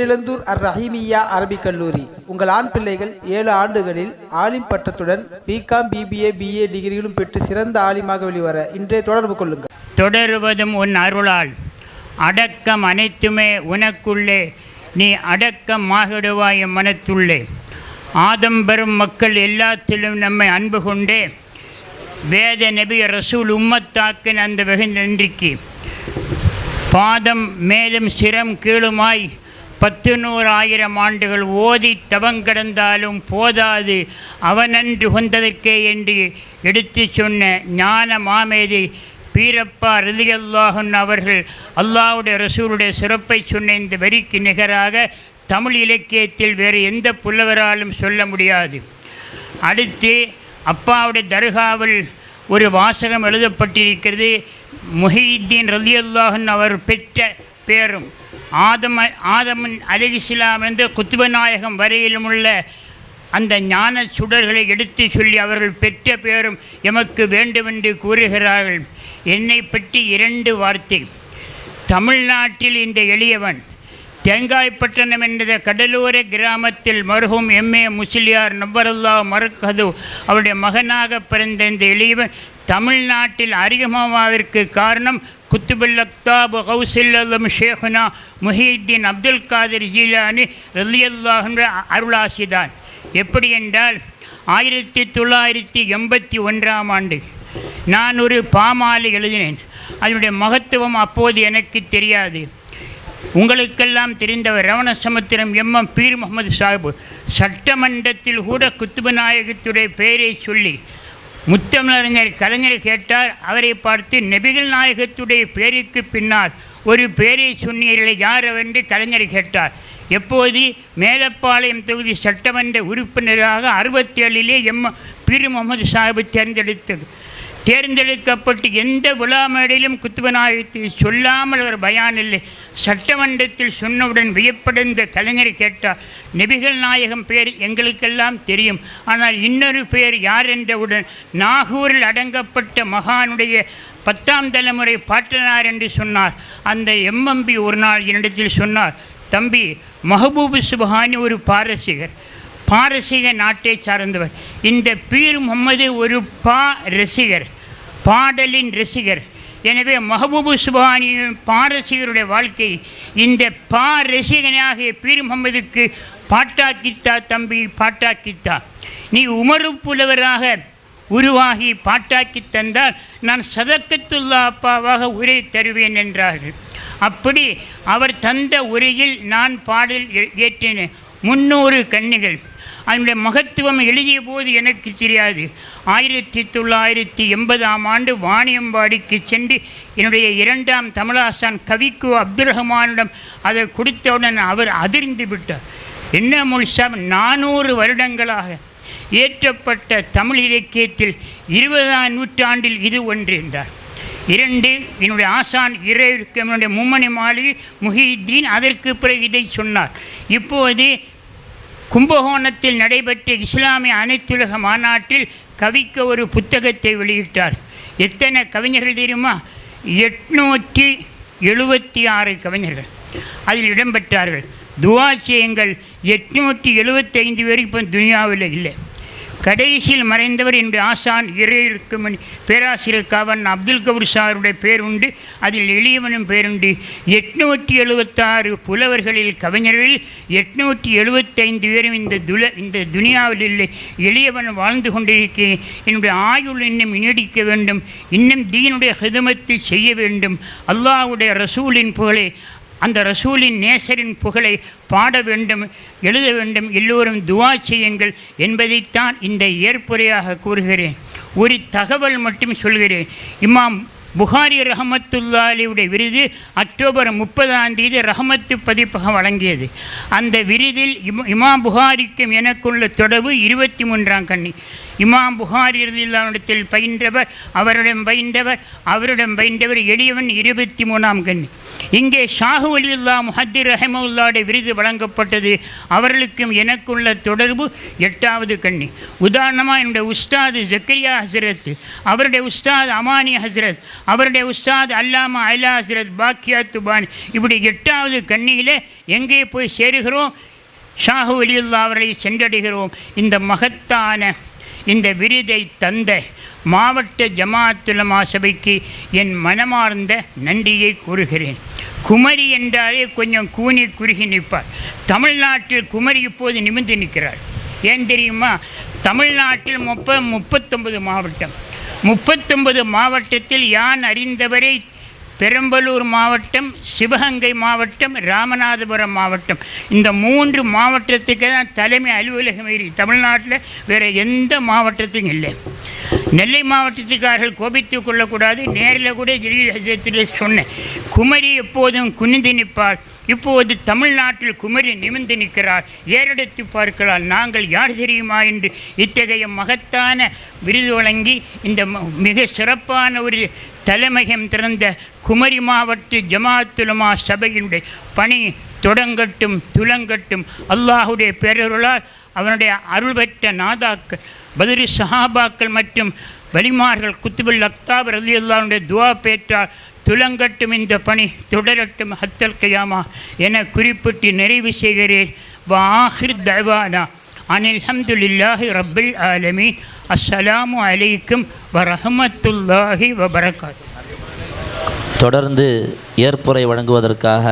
பேரிழந்தூர் அர் ரஹீமியா அரபிக் கல்லூரி. உங்கள் ஆண் பிள்ளைகள் ஏழு ஆண்டுகளில் ஆலிம் பட்டத்துடன் பிகாம் பிபிஏ பிஏ டிகிரிகளும் பெற்று சிறந்த ஆலிமாக வெளிவர இன்றே தொடர்பு கொள்ளுங்கள். தொடருவதும் உன் அருளால். அடக்கம் அனைத்துமே உனக்குள்ளே. நீ அடக்கமாகிடுவாய் என் மனத்துள்ளே. ஆதம் பெறும் மக்கள் எல்லாத்திலும் நம்மை அன்பு கொண்டே. வேத நபி ரசூல் உம்மத்தாக்கின் அந்த வெகு நன்றிக்கு. பாதம் மேலும் சிரம் கீழுமாய். பத்து நூறாயிரம் ஆண்டுகள் ஓதி தவங்கிடந்தாலும் போதாது அவனன்று கொண்டதற்கே என்று எடுத்து சொன்ன ஞான மாமேதை பீரப்பா ரலியல்லாஹன் அவர்கள் அல்லாஹ்வுடைய ரசூலுடைய சிறப்பை சொன்ன இந்த வரிக்கு நிகராக தமிழ் இலக்கியத்தில் வேறு எந்த புலவராலும் சொல்ல முடியாது. அடுத்து அப்பாவுடைய தர்காவில் ஒரு வாசகம் எழுதப்பட்டிருக்கிறது. முஹீத்தீன் ரலியல்லாஹன் அவர் பெற்ற பேரும். ஆதம ஆதமன் அலிஸ்லாமிலிருந்து குத்துபநாயகம் வரையிலும் உள்ள அந்த ஞான சுடர்களை எடுத்து சொல்லி அவர்கள் பெற்ற பேரும் எமக்கு வேண்டுமென்று கூறுகிறார்கள். என்னை பற்றி இரண்டு வார்த்தை. தமிழ்நாட்டில் இந்த எளியவன் தேங்காய்பட்டணம் என்ற கடலோர கிராமத்தில் மருகும் எம்ஏ முஸ்லியார் நவ்வருல்லா மரக்கது அவருடைய மகனாக பிறந்த இந்த எளியவன் தமிழ்நாட்டில் அறிமுகமாவதற்கு காரணம் குத்துபுல் அக்தாப் ஹவுசில்லம் ஷேஹுனா முஹீத்தீன் அப்துல் காதிர் ஜீலானி ரலியல்லாஹ் அருளாசிதான். எப்படி என்றால் ஆயிரத்தி தொள்ளாயிரத்தி எண்பத்தி ஒன்றாம் ஆண்டு நான் ஒரு பாமாலை எழுதினேன். அதனுடைய மகத்துவம் அப்போது எனக்கு தெரியாது. உங்களுக்கெல்லாம் தெரிந்தவர் ரவணசமுத்திரம் எம்எம் பீர் முகமது சாஹிப். சட்டமன்றத்தில் கூட குத்துபு நாயகத்துடைய பெயரை சொல்லி முத்தமிழறிஞர் கலைஞர் கேட்டார் அவரை பார்த்து நெபிகள் நாயகத்துடைய பேருக்கு பின்னால் ஒரு பேரை சொன்னீர்களே யார் என்று கலைஞர் கேட்டார். எப்போது? மேலப்பாளையம் தொகுதி சட்டமன்ற உறுப்பினராக அறுபத்தேழிலே எம். பீர் முகமது சாஹிப் தேர்ந்தெடுத்தது. தேர்ந்தெடுக்கப்பட்டு எந்த விழா மேடையிலும் குத்துவநாயகத்தை சொல்லாமல் ஒரு பயான் இல்லை. சட்டமன்றத்தில் சொன்னவுடன் வியப்படைந்த கலைஞர் கேட்டார். நபிகள் நாயகம் பேர் எங்களுக்கெல்லாம் தெரியும். ஆனால் இன்னொரு பேர் யார் என்றவுடன் நாகூரில் அடங்கப்பட்ட மகானுடைய பத்தாம் தலைமுறை பாட்டனார் என்று சொன்னார். அந்த எம்எம்பி ஒரு நாள் என்னிடத்தில் சொன்னார் தம்பி மஹபூபு சுபஹானி ஒரு பாரசீகர். பாரசீக நாட்டை சார்ந்தவர். இந்த பீர் முகமது ஒரு பா ரசிகர் பாடலின் ரசிகர். எனவே மஹபூபு சுபானியின் பாரசீகருடைய வாழ்க்கை இந்த பா ரசிகனாகிய பீர் முகமதுக்கு பாட்டாக்கித்தா தம்பி பாட்டாக்கித்தா. நீ உமரு புலவராக உருவாகி பாட்டாக்கி தந்தால் நான் சதக்கத்துல்லா அப்பாவாக உரை தருவேன் என்றார்கள். அப்படி அவர் தந்த உரையில் நான் பாடல் ஏ- ஏற்றினேன் முன்னூறு கன்னிகள் அதனுடைய மகத்துவம் எழுதிய போது எனக்கு தெரியாது. ஆயிரத்தி தொள்ளாயிரத்தி எண்பதாம் ஆண்டு வாணியம்பாடிக்கு சென்று என்னுடைய இரண்டாம் தமிழாசான் கவிக்கு அப்துல் ரஹ்மானிடம் அதை கொடுத்தவுடன் அவர் அதிர்ந்து விட்டார். என்ன முழுசாம் நானூறு வருடங்களாக ஏற்றப்பட்ட தமிழ் இலக்கியத்தில் இருபதாம் நூற்றாண்டில் இது ஒன்று என்றார். இரண்டு என்னுடைய ஆசான் இறைவிற்கு என்னுடைய மும்மணி மாளிகை முஹியுத்தீன் அதற்கு பிறகு இதை சொன்னார். இப்போது கும்பகோணத்தில் நடைபெற்ற இஸ்லாமிய அனைத்துலக மாநாட்டில் கவிக்க ஒரு புத்தகத்தை வெளியிட்டார். எத்தனை கவிஞர்கள் தெரியுமா? எட்நூற்றி எழுபத்தி ஆறு கவிஞர்கள். அதில் இடம்பெற்றார்கள். துவா செய்யுங்கள். எட்நூற்றி எழுபத்தைந்து பேர் இப்போ துனியாவில் இல்லை. கடைசியில் மறைந்தவர் என்னுடைய ஆசான் இறையிருக்கும் பேராசிரியர் கவன் அப்துல் கபூர் சாருடைய பேர் உண்டு அதில் எளியவனும் பேருண்டு. எட்நூற்றி எழுபத்தாறு புலவர்களில் கவிஞர்களில் எட்நூற்றி எழுபத்தைந்து பேரும் இந்த துல இந்த துனியாவில் இல்லை எளியவன் வாழ்ந்து கொண்டிருக்கிறேன். என்னுடைய ஆயுள் இன்னும் நீடிக்க வேண்டும். இன்னும் தீனுடைய ஹிதமத்தை செய்ய வேண்டும். அல்லாவுடைய ரசூலின் புகழே அந்த ரசூலின் நேசரின் புகழை பாட வேண்டும் எழுத வேண்டும் எல்லோரும் துவா செய்யுங்கள் என்பதைத்தான் இந்த ஏற்புரையாக கூறுகிறேன். ஒரு தகவல் மட்டும் சொல்கிறேன். இமாம் புகாரி ரஹமத்துல்லாலியுடைய விருது அக்டோபர் முப்பதாம் தேதி ரஹமத்து பதிப்பகம் வழங்கியது. அந்த விருதில் இமாம் புகாரிக்கும் எனக்குள்ள தொடர்பு இருபத்தி மூன்றாம் கண்ணி. இமாம் புகாரி இடத்தில் பயின்றவர் அவரிடம் பயின்றவர் அவரிடம் பயின்றவர் எளியவன் இருபத்தி மூணாம் கண். இங்கே ஷாஹு அலியுல்லா முஹத்திர் ரஹமுல்லாவுடைய விருது வழங்கப்பட்டது. அவர்களுக்கும் எனக்குள்ள தொடர்பு எட்டாவது கண்ணி உதாரணமாக என்னுடைய உஸ்தாது ஜக்கரியா ஹசரத் அவருடைய உஸ்தாத் அமானி ஹசரத் அவருடைய உஸ்தாத் அல்லாமா அலா ஹசரத் பாக்கியா துபானி. இப்படி எட்டாவது கண்ணியில் எங்கே போய் சேருகிறோம்? ஷாஹு அலியுல்லா அவர்களை சென்றடைகிறோம். இந்த மகத்தான இந்த விருதை தந்த மாவட்ட ஜமாத்துலமா சபைக்கு என் மனமார்ந்த நன்றியை கூறுகிறேன். குமரி என்றாலே கொஞ்சம் கூனி குறுகி நிற்பார். தமிழ்நாட்டில் குமரி இப்போது நிமிர்ந்து நிற்கிறார். ஏன் தெரியுமா? தமிழ்நாட்டில் முப்ப முப்பத்தொன்பது மாவட்டம். முப்பத்தொன்பது மாவட்டத்தில் யான் அறிந்தவரை பெரம்பலூர் மாவட்டம் சிவகங்கை மாவட்டம் ராமநாதபுரம் மாவட்டம். இந்த மூன்று மாவட்டத்துக்கு தான் தலைமை அலுவலகம் தமிழ்நாட்டில் வேறு எந்த மாவட்டத்துக்கும் இல்லை. நெல்லை மாவட்டத்துக்காரர்கள் கோபித்து கொள்ளக்கூடாது. நேரில் கூட கிரிஜத்தில் சொன்னேன். குமரி எப்போதும் குனிந்து நிற்பார் இப்போது தமிழ்நாட்டில் குமரி நிமிர்ந்து நிற்கிறார் ஏறெடுத்து பார்க்கலாம். நாங்கள் யார் தெரியுமா என்று இத்தகைய மகத்தான விருது வழங்கி இந்த ம- மிக சிறப்பான ஒரு தலைமையம் திறந்த குமரி மாவட்ட ஜமாத்துலமா சபையினுடைய பணி தொடங்கட்டும் துலங்கட்டும். அல்லாஹுடைய பேரருளால் அவனுடைய அருள் பெற்ற நாதாக்கள் பதிரி சஹாபாக்கள் மற்றும் வலிமார்கள் குத்துபுல் அக்தாப் அலி அல்லாவுடைய துவா பேற்றால் துலங்கட்டும் இந்த பணி தொடரட்டும் ஹத்தல் கயாமா என குறிப்பிட்டு நிறைவு செய்கிறேன். வாஹிர் தவானா. அனில் ஹம்துலில்லாஹி ரப்பில் ஆலமி அஸ்ஸலாமு அலைக்கும் வரஹமத்துல்லாஹி வபரகாத். தொடர்ந்து ஏற்புரை வழங்குவதற்காக